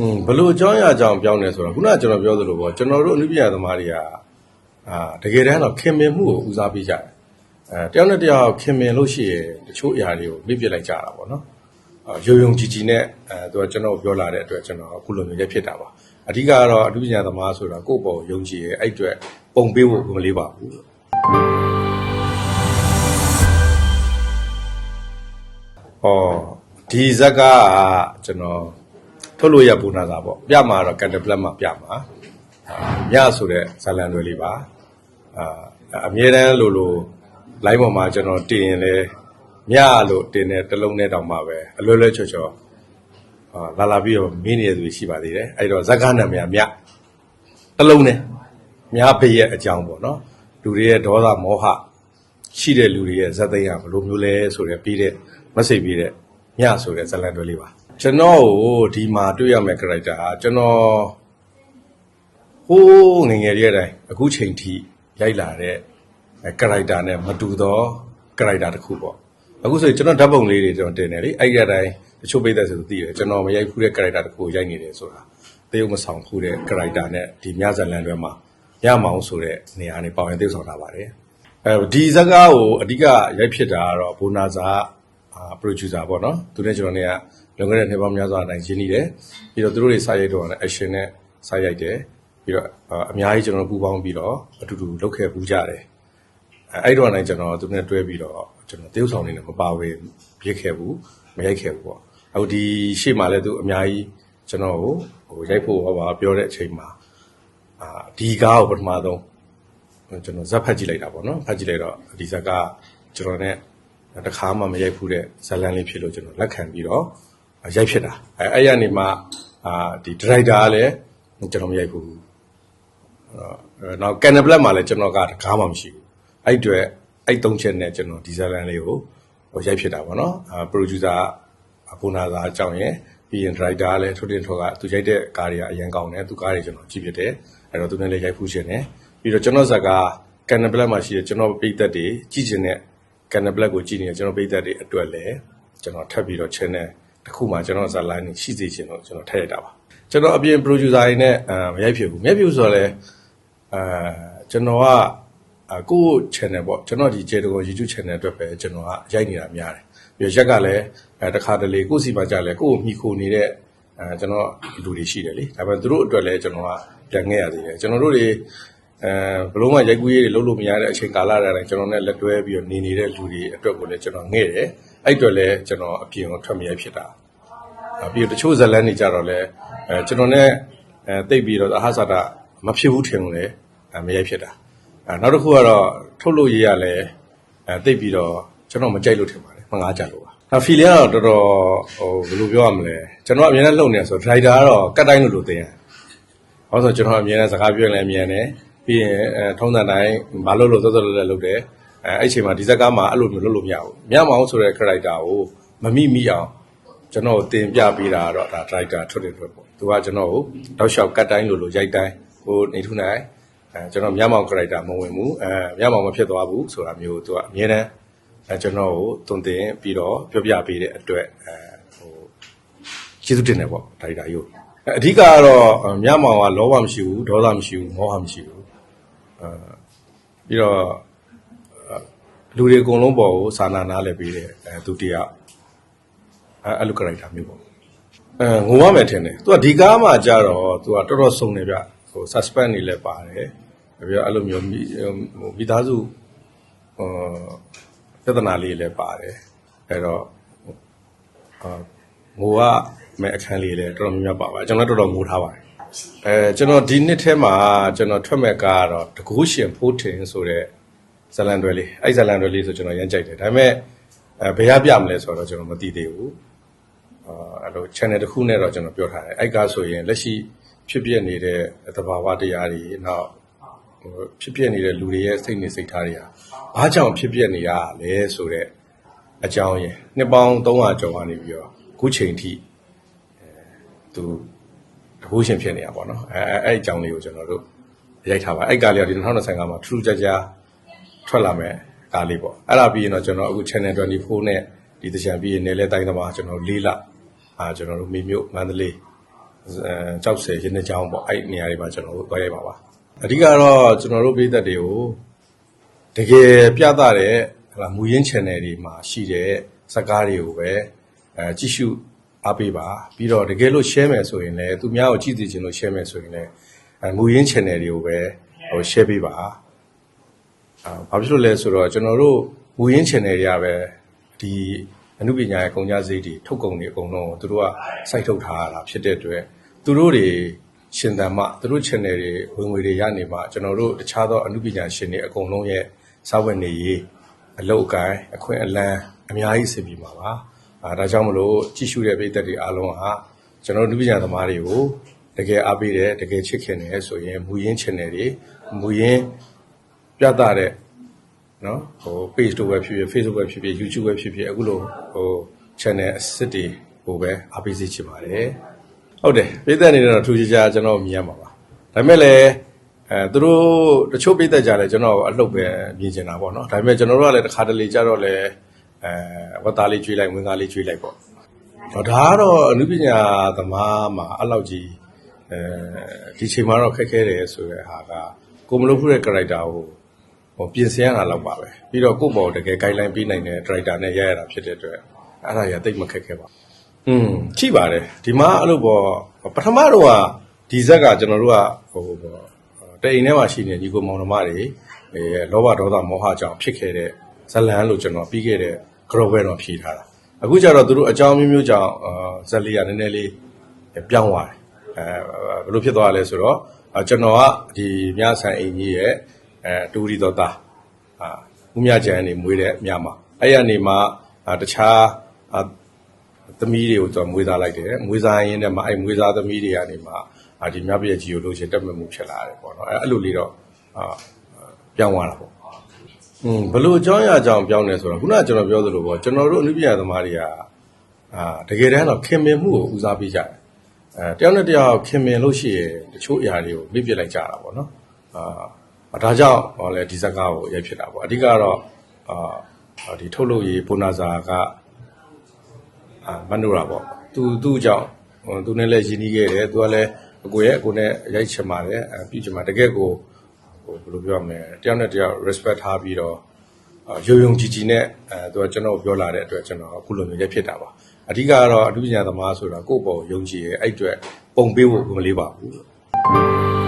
อืมဘယ်လိုအကြောင်းအရာကြောင့်ပြောင်းနေဆိုတော့ခုနကကျွန်တော်ပြောသလိုပေါ့ကျွန်တော်တို့အနုပညာသမားတွေကအာတကယ်တမ်းတော့ခင်မင်မှုကိုဦးစားပေးကြတယ်အဲတယောက်နဲ့တယောက်ခင်မင်လို့ရှိရင်တချို့အရာတွေကိုမြစ်ပြစ်လိုက်ကြတာပေါ့နော်အာယုံယုံကြည်ကြည်နဲ့အဲသူကကျွန်တော်ကိုပြောလာတဲ့အတွက်ကျွန်တော်အခုလိုမျိုးရက်ဖြစ်တာပါအဓိကကတော့အနုပညာသမားဆိုတာကိုယ့်ဘောယုံကြည်ရဲ့အဲ့အတွက်ပုံပေးဖို့မလေးပါဘူး။အော်ဒီဇက်ကကျွန်တော် ထုတ်လို့ရပူနာစာပေါ့။ပြမှာတော့ကန်တပလက်မှာပြမှာ။အာညဆိုတဲ့ဇာလန်တွေလေးပါ။အာအမြဲတမ်းလို့လို့ line ပေါ်မှာကျွန်တော်တင်ရင်လဲညလို့တင်တဲ့တစ်လုံးနဲ့တောင်မှပဲအလွယ်လွယ်ချော်ချော်အာလာလာပြီးတော့မင်းနေရသူရှိပါသေးတယ်။အဲ့တော့ဇက်ကနာမည်ညတစ်လုံးနဲ့မြားဖေးရဲ့အကြောင်းပေါ့နော်။လူတွေရဲ့ဒေါသမောဟရှိတဲ့လူတွေရဲ့ဇာတ်သိမ်းကဘယ်လိုမျိုးလဲဆိုတဲ့ပြီးတဲ့ message ပြီးတဲ့ညဆိုတဲ့ဇာတ်လမ်းတွေလေးပါ ကျွန်တော်ကိုဒီမှာတွေ့ရမယ့် character ဟာကျွန်တော်ဟိုးငယ်ငယ်လေးတိုင်းအခုချိန်ထိရိုက်လာတဲ့ character နဲ့မတူသော character တစ်ခုပေါ့အခုဆိုရင်ကျွန်တော်ဓာတ်ပုံလေးတွေကျွန်တော်တင်တယ်လေအဲ့ဒီအတိုင်းတချို့ပိတ်သက်ဆိုသိတယ်ကျွန်တော်မရိုက်ဖူးတဲ့ character တစ်ခုကိုရိုက်နေတယ်ဆိုတာတရုပ်မဆောင်ဖူးတဲ့ character နဲ့ဒီညဇာတ်လမ်းတွေမှာရမအောင်ဆိုတဲ့နေရာနေပေါင်ရင်သိဆောင်ထားပါတယ် အဲဒီဇာတ်ကားကိုအဓိကရိုက်ဖြစ်တာကတော့ဘိုနာဇာအာ producer ပေါ့နော်သူနဲ့ကျွန်တော်เนี่ย လွန်ခဲ့တဲ့နှစ်ပေါင်းများစွာအတိုင်းရင်းနှီးတယ်ပြီးတော့သူတို့တွေစာရိုက်တော့လည်း action နဲ့စာရိုက်တယ်ပြီးတော့အာအများကြီးကျွန်တော်ပူးပေါင်းပြီးတော့အတူတူလုပ်ခဲ့ပူးကြတယ်အဲအဲ့တော့လည်းကျွန်တော်သူနဲ့တွဲပြီးတော့ကျွန်တော်တရုပ်ဆောင်နေနဲ့မပါဝင်ပြစ်ခဲ့ဘူးမရိုက်ခဲ့ဘူးပေါ့အခုဒီရှေ့မှာလည်းသူအများကြီးကျွန်တော်ကိုဟိုရိုက်ဖို့ဟောပါပြောတဲ့အချိန်မှာအာဒီကားကိုပထမဆုံးကျွန်တော်ဇက်ဖတ်ကြည့်လိုက်တာပေါ့နော်ဖတ်ကြည့်လိုက်တော့ဒီဇက်ကကျွန်တော်နဲ့တစ်ခါမှမရိုက်ဖူးတဲ့ဇက်လန်လေးဖြစ်လို့ကျွန်တော်လက်ခံပြီးတော့ ရိုက်ဖြစ်တာအဲအဲ့ရနေမှအာဒီဒရိုက်တာကလည်းကျွန်တော်မရိုက်ဘူးအဲနောက်ကန်နပလက်မှာလည်းကျွန်တော်ကတကားမှမရှိဘူးအဲ့အတွေ့အဲ့သုံးချက်နဲ့ကျွန်တော်ဒီဇက်လန်လေးကိုဟိုရိုက်ဖြစ်တာပေါ့နော်အာပရိုဂျူဆာဘုနာသာအကြောင်းရယ်ပြီးရင်ဒရိုက်တာကလည်းထုတ်တင်ထောက်ကသူရိုက်တဲ့ကားတွေကအရင်ကောင်းတယ်သူကားတွေကျွန်တော်ကြည့်ဖြစ်တယ်အဲ့တော့သူနဲ့လည်းရိုက်ဖူးရှင်တယ်ပြီးတော့ကျွန်တော်ဇက်ကကန်နပလက်မှာရှိတဲ့ကျွန်တော်ပိတ်သက်တွေကြည့်ချင်တဲ့ကန်နပလက်ကိုကြည့်နေတဲ့ကျွန်တော်ပိတ်သက်တွေအတွက်လည်းကျွန်တော်ထပ်ပြီးတော့ channel တစ်ခုမှကျွန်တော်ဇာတ်လိုင်းရှိစေချင်တော့ကျွန်တော်ထည့်ရတာပါကျွန်တော်အပြင် producer တွေနဲ့အာမရိုက်ဖြစ်ဘူးမရိုက်ဖြစ်ဘူးဆိုတော့လည်းအာကျွန်တော်ကအာကိုယ့် channel ပေါ့ကျွန်တော်ဒီ Jeto YouTube channel အတွက်ပဲကျွန်တော်ကရိုက်နေတာများတယ်ပြီးတော့ရက်ကလည်းအဲတစ်ခါတလေကိုယ့်စီမှာကြာလဲကိုယ့်ကိုမိခိုနေတဲ့အဲကျွန်တော်လူတွေရှိတယ်လေဒါပေမဲ့သူတို့အတွက်လည်းကျွန်တော်ကပြန်ခဲ့ရသေးတယ်ကျွန်တော်တို့တွေအဲဘလို့မှရိုက်ကူးရေးတွေလုပ်လို့မရတဲ့အချိန်ကာလတိုင်းကျွန်တော်နဲ့လက်တွဲပြီးတော့နေနေတဲ့လူတွေအတွက်ကိုလည်းကျွန်တော်ငဲ့တယ် အဲ့အတွက်လည်းကျွန်တော်အပြင်ကိုထွက်မရဖြစ်တာအဲပြီးတော့တချို့ဇတ်လန်းတွေကြတော့လဲအဲကျွန်တော်နဲ့အဲတိတ်ပြီးတော့အဟဇာတာမဖြစ်ဘူးထင်လို့လေအဲမရိုက်ဖြစ်တာအဲနောက်တစ်ခုကတော့ထုတ်လို့ရေးရလဲအဲတိတ်ပြီးတော့ကျွန်တော်မကြိုက်လို့ထင်ပါတယ်မငားကြလို့ပါအဲဖီလင်ကတော့တော်တော်ဟိုဘယ်လိုပြောရမလဲကျွန်တော်အမြင်နဲ့လှုပ်နေဆိုဒရိုက်တာကတော့ကတ်တိုင်းလို့လို့သိရတယ်ဟောဆိုကျွန်တော်အမြင်နဲ့စကားပြောရင်လည်းအမြင်နဲ့ပြီးရင်အဲထုံးစံတိုင်းမလုပ်လို့စောစောလည်းလုပ်တယ် အဲအဲ့ချိန်မှာဒီဇက်ကားမှာအဲ့လိုမျိုးလုပ်လို့မရဘူးမြတ်မောင်ဆိုတဲ့ character ကိုမမိမိအောင်ကျွန်တော်ကိုတင်ပြပေးတာကတော့ဒါ driver ထွက်တယ်ထွက်ပေါ့သူကကျွန်တော်ကိုတောက်လျှောက်ကတ်တိုင်းလို့လို့ရိုက်တိုင်းဟိုနေထုနိုင်အဲကျွန်တော်မြမောင် character မဝင်ဘူးအဲမြမောင်မဖြစ်သွားဘူးဆိုတာမျိုးသူကအမြဲတမ်းအဲကျွန်တော်ကိုတုံတင်ပြီးတော့ပြောပြပေးတဲ့အတွက်အဲဟိုကျေးဇူးတင်တယ်ပေါ့ driver ကြီးကိုအဲအဓိကကတော့မြမောင်ကလောဘမရှိဘူးဒေါသမရှိဘူးမောဟမရှိဘူးအဲပြီးတော့ လူတွေအကုန်လုံးပေါ်ကိုစာနာနားလည်ပေးတယ်အဲသူတရားအဲအဲ့လို character မျိုးပေါ့အဲငုံရမယ်ထင်တယ်သူကဒီကားမှာကြတော့သူကတော်တော်စုံနေဗျဟို suspense နေလည်းပါတယ်ပြီးတော့အဲ့လိုမျိုးမိဟိုမိသားစုဟိုပြဿနာလေးလည်းပါတယ်အဲ့တော့အာငိုရမယ်အခန်းလေးလည်းတော်တော်များများပါပါကျွန်တော်တော်တော်ငိုထားပါတယ်အဲကျွန်တော်ဒီနှစ်ထဲမှာကျွန်တော်ထွက်မဲ့ကားကတော့တကူးရှင်ဖိုးထင်ဆိုတဲ့ ဇလန်တွဲလေးအဲ့ဇလန်တွဲလေးဆိုကျွန်တော်ရမ်းကြိုက်တယ်ဒါပေမဲ့အဲဘယ်ရပြမလဲဆိုတော့ကျွန်တော်မသိသေးဘူးအာအဲ့လို channel တစ်ခုနဲ့တော့ကျွန်တော်ပြောထားတယ်အဲ့ကားဆိုရင်လက်ရှိဖြစ်ပြနေတဲ့သဘာဝတရားတွေနောက်ဟိုဖြစ်ပြနေတဲ့လူတွေရဲ့စိတ်နေစိတ်ထားတွေကဘာကြောင့်ဖြစ်ပြနေရလဲဆိုတော့အကြောင်းရယ်နှစ်ပေါင်း300ကျော်ကနေပြီးတော့ခုချိန်ထိအဲသူတကူရှင်ဖြစ်နေတာပေါ့နော်အဲအဲအဲ့အကြောင်းလေးကိုကျွန်တော်တို့ရိုက်ထားပါအဲ့ကားလေးကဒီ2025မှာထူးထူးခြားခြား ထွက်လာမယ်ကားလေးပေါ့အဲ့ဒါပြီးရင်တော့ကျွန်တော်အခု channel 24နဲ့ဒီတချံပြီးရင်နယ်လဲတိုင်းသမားကျွန်တော်၄လအာကျွန်တော်တို့မိမြို့မန္တလေးအဲကြောက်စဲရင်းနှချောင်းပေါ့အဲ့ဒီနေရာတွေမှာကျွန်တော်တို့သွားရိုက်ပါပါအဓိကတော့ကျွန်တော်တို့ပြည်သက်တွေကိုတကယ်ပြသတဲ့ဟလာမူရင်း channel တွေမှာရှိတဲ့စကားတွေကိုပဲအဲကြည့်ရှုအားပေးပါပြီးတော့တကယ်လို့ share မယ်ဆိုရင်လည်းသူများကိုကြည့်သိချင်လို့ share မယ်ဆိုရင်လည်းအဲမူရင်း channel တွေကိုပဲဟို share ပေးပါအာ ဘာဖြစ်လို့လဲဆိုတော့ကျွန်တော်တို့ဝူရင်း channel တွေကပဲဒီအမှုပညာရဲ့ကုန်ကြစိတ်တွေထုတ်ကုန်တွေအကုန်လုံးကိုသူတို့ကစိုက်ထုတ်ထားရတာဖြစ်တဲ့အတွက်သူတို့တွေရှင်သန်မှသူတို့ channel တွေဝင်ငွေတွေရနေမှကျွန်တော်တို့တခြားသောအမှုပညာရှင်တွေအကုန်လုံးရဲ့စာဝတ်နေရေးအလုပ်အကိုင်အခွင့်အလမ်းအများကြီးဆင်ပြေမှာပါအာဒါကြောင့်မလို့ကြည့်ရှုတဲ့ပြည်သက်တွေအားလုံးဟာကျွန်တော်တို့အမှုပညာသမားတွေကိုတကယ်အားပေးတယ်တကယ်ချစ်ခင်တယ်ဆိုရင်မူရင်း channel တွေမူရင်း ပြသတဲ့နော်ဟို page တို့ပဲဖြစ်ဖြစ် Facebook ပဲဖြစ်ဖြစ် YouTube ပဲဖြစ်ဖြစ်အခုလိုဟို channel အစ်စ်တွေဟိုပဲအားပေးစေချင်ပါတယ်ဟုတ်တယ်ပြည်သက်အနေနဲ့တော့ထူးခြားခြားကျွန်တော်မြင်ရမှာပါဒါပေမဲ့လည်းအဲသူတို့တချို့ပြည်သက်ကြတယ်ကျွန်တော်အလှုပ်ပဲမြင်ချင်တာပေါ့နော်ဒါပေမဲ့ကျွန်တော်တို့ကလည်းတစ်ခါတလေကြတော့လည်းအဲဝတ်သားလေးကျွေးလိုက်ဝင်သားလေးကျွေးလိုက်ပေါ့ဟောဒါကတော့အနုပညာသမားမှာအဲ့လောက်ကြီးအဲဒီချိန်မှာတော့ခက်ခဲတယ်ဆိုတဲ့ဟာကကိုမလို့ဖူးတဲ့ character ကို ဟိုပြင်ဆင်ရတာတော့ပါပဲပြီးတော့ကိုယ့်ဘော်တကယ် guideline ပေးနိုင်တဲ့ director နဲ့ရရတာဖြစ်တဲ့အတွက်အဲ့ဒါရတိတ်မခက်ခဲပါဘူးอืมချိပါတယ်ဒီမှာအဲ့လိုပေါ့ပထမတော့ကဒီဇက်ကကျွန်တော်တို့ကဟိုပေါ့တအိမ်ထဲမှာရှိနေညီကိုမောင်နှမတွေအဲလောဘဒေါသမောဟကြောင့်ဖြစ်ခဲ့တဲ့ဇလန်လို့ကျွန်တော်ပြီးခဲ့တဲ့ group ပဲတော့ဖြေထားတာအခုကျတော့သူတို့အကြောင်းမျိုးမျိုးကြောင့်အာဇက်လေးကနည်းနည်းလေးပြောင်းသွားတယ်အဲဘယ်လိုဖြစ်သွားလဲဆိုတော့အာကျွန်တော်ကဒီမြဆန်အိမ်ကြီးရဲ့ အဲတူရီတော်သားအာဦးမြကျန်နေမွေးတဲ့မြမှာအဲ့ရနေမှာအာတခြားအာသမီးတွေကိုကျွန်တော်မွေးစားလိုက်တယ်မွေးစားရင်းနဲ့မှအဲ့မွေးစားသမီးတွေကနေမှအာဒီမြပြည့်ကြီးကိုလို့ချင်တက်မဲ့မှုဖြစ်လာတယ်ပေါ့နော်အဲ့အဲ့လိုလေးတော့အာပြောင်းသွားတာပေါ့อืมဘလို့အကြောင်းအရာအကြောင်းပြောင်းတယ်ဆိုတော့ခုနကကျွန်တော်ပြောသလိုပေါ့ကျွန်တော်တို့အနုပညာသမားတွေကအာတကယ်တမ်းတော့ခင်မင်မှုကိုဦးစားပေးကြတယ်အဲတယောက်နဲ့တယောက်ခင်မင်လို့ရှိရင်တချို့အရာတွေကိုမိပြစ်လိုက်ကြတာပေါ့နော်အာ ဒါကြောင့်ဟောလေဒီဇက်ကားကိုရိုက်ဖြစ်တာပေါ့အဓိကတော့အာဒီထုတ်လို့ရေးဘုနာဇာကအာမန်နိုရာပေါ့သူသူ့ကြောင့်ဟိုသူနဲ့လည်းရင်းနှီးခဲ့တယ်သူကလည်းအကိုရဲ့အကိုနဲ့ရိုက်ချင်ပါတယ်အပြုချင်ပါတကယ်ကိုဟိုဘယ်လိုပြောရမလဲတယောက်နဲ့တယောက် respect ထားပြီးတော့အာယုံယုံကြည်ကြည်နဲ့အဲသူကကျွန်တော်ကိုပြောလာတဲ့အတွက်ကျွန်တော်အခုလိုမျိုးရက်ဖြစ်တာပါအဓိကကတော့အမှုပညာသမားဆိုတာကိုယ့်ဘောယုံကြည်ရဲ့အဲ့အတွက်ပုံပေးဖို့မလေးပါဘူး